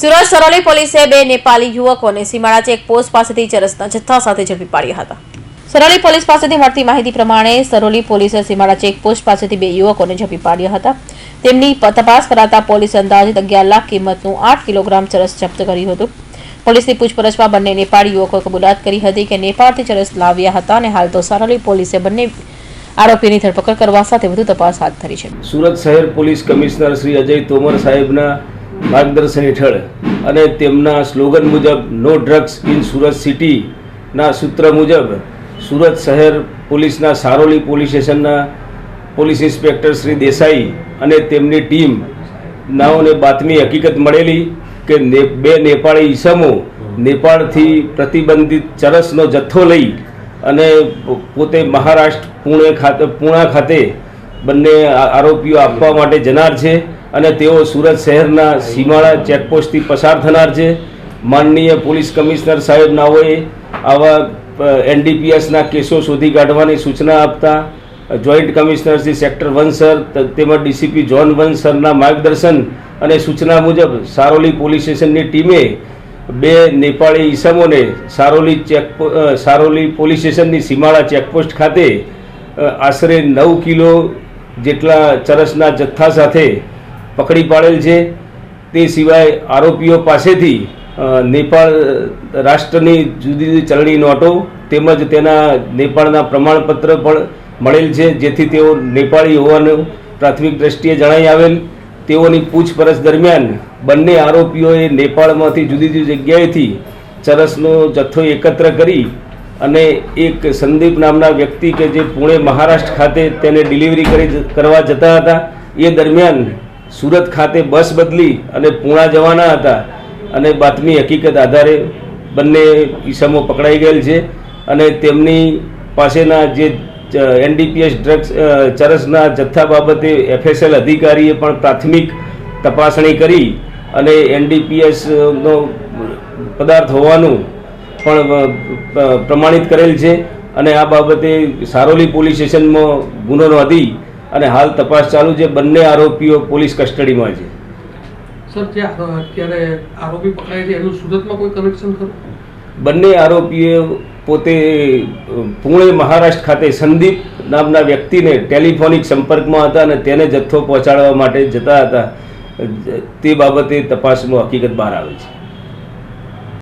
સુરત સરોલી પોલીસે બે નેપાળી યુવકોને સીમાડા ચેકપોસ્ટ પાસેથી ચરસના જથ્થા સાથે ઝડપી પાડ્યા હતા. સરોલી પોલીસ પાસેથી મળતી માહિતી પ્રમાણે સરોલી પોલીસે સીમાડા ચેકપોસ્ટ પાસેથી બે યુવકોને ઝડપી પાડ્યા હતા. તેમની તપાસ કરાતા પોલીસે અંદાજિત અગિયાર લાખ કિંમતનું આઠ કિલોગ્રામ ચરસ જપ્ત કર્યું હતું. પોલીસની પૂછપરછમાં બંને નેપાળી યુવકોએ કબૂલાત કરી હતી કે નેપાળથી ચરસ લાવ્યા હતા અને હાલ તો સરોલી પોલીસે બંને આરોપીની ધરપકડ કરવા સાથે વધુ તપાસ હાથ ધરી છે. સુરત શહેર પોલીસ કમિશનર શ્રી અજય તોમર સાહેબના માર્ગદર્શન હેઠળ અને તેમના સ્લોગન મુજબ નો ડ્રગ્સ ઇન સુરત સિટીના સૂત્ર મુજબ સુરત શહેર પોલીસના સારોલી પોલીસ સ્ટેશનના પોલીસ ઇન્સ્પેક્ટર શ્રી દેસાઈ અને તેમની ટીમ નાઓને બાતમી હકીકત મળેલી કે બે નેપાળી ઈસમો નેપાળથી પ્રતિબંધિત ચરસનો જથ્થો લઈ અને પોતે મહારાષ્ટ્ર પુણે ખાતે, પૂણા ખાતે બંને આરોપીઓ આપવા માટે જનાર છે. અને તેઓ સુરત શહેરના સીમાડા ચેકપોસ્ટથી પસાર થનાર છે. માનનીય પોલીસ કમિશનર સાહેબ નાઓએ આવા એનડીપીએસના કેસો શોધી કાઢવાની સૂચના આપતા joint commissioner Shri sector one sir તેમજ ડીસીપી જોન વન સરના માર્ગદર્શન અને સૂચના મુજબ સારોલી પોલીસ સ્ટેશનની ટીમે બે નેપાળી ઈસમોને સારોલી ચેક સારોલી પોલીસ સ્ટેશનની સીમાડા ચેકપોસ્ટ ખાતે આશરે નવ કિલો જેટલા ચરસના જથ્થા સાથે પકડી પાડેલ છે. તે સિવાય આરોપીઓ પાસેથી નેપાળ રાષ્ટ્રની જુદી જુદી ચલણી નોટો તેમજ તેના નેપાળના પ્રમાણપત્ર પણ મળેલ છે, જેથી તેઓ નેપાળી હોવાનું પ્રાથમિક દ્રષ્ટિએ જણાઈ આવેલ. તેઓની પૂછપરછ દરમિયાન બંને આરોપીઓએ નેપાળમાંથી જુદી જુદી જગ્યાએથી ચરસનો જથ્થો એકત્ર કરી અને એક સંદીપ નામના વ્યક્તિ કે જે પુણે મહારાષ્ટ્ર ખાતે તેને ડિલિવરી કરી કરવા જતા હતા. એ દરમિયાન સુરત ખાતે બસ બદલી અને પૂણા જવાના હતા. અને બાતમી હકીકત આધારે બંને ઈસમો પકડાઈ ગયેલ છે અને તેમની પાસેના જે એનડીપીએસ ડ્રગ્સ ચરસના જથ્થા બાબતે એફએસએલ અધિકારીએ પણ પ્રાથમિક તપાસણી કરી અને એનડીપીએસનો પદાર્થ હોવાનું પણ પ્રમાણિત કરેલ છે. અને આ બાબતે સારોલી પોલીસ સ્ટેશનમાં ગુનો નોંધી અને હાલ તપાસ ચાલુ છે બંને આરોપીઓ પોલીસ કસ્ટડીમાં છે. સર જે અત્યારે આરોપી પકડાય છે એનું સુરતમાં કોઈ કનેક્શન ખરું? બંને આરોપીઓ પોતે પુણે મહારાષ્ટ્ર ખાતે સંદીપ નામના વ્યક્તિને ટેલિફોનિક સંપર્કમાં હતા અને તેને જથ્થો પહોંચાડવા માટે જતા હતા. તે બાબતે તપાસમાં હકીકત બહાર આવે છે.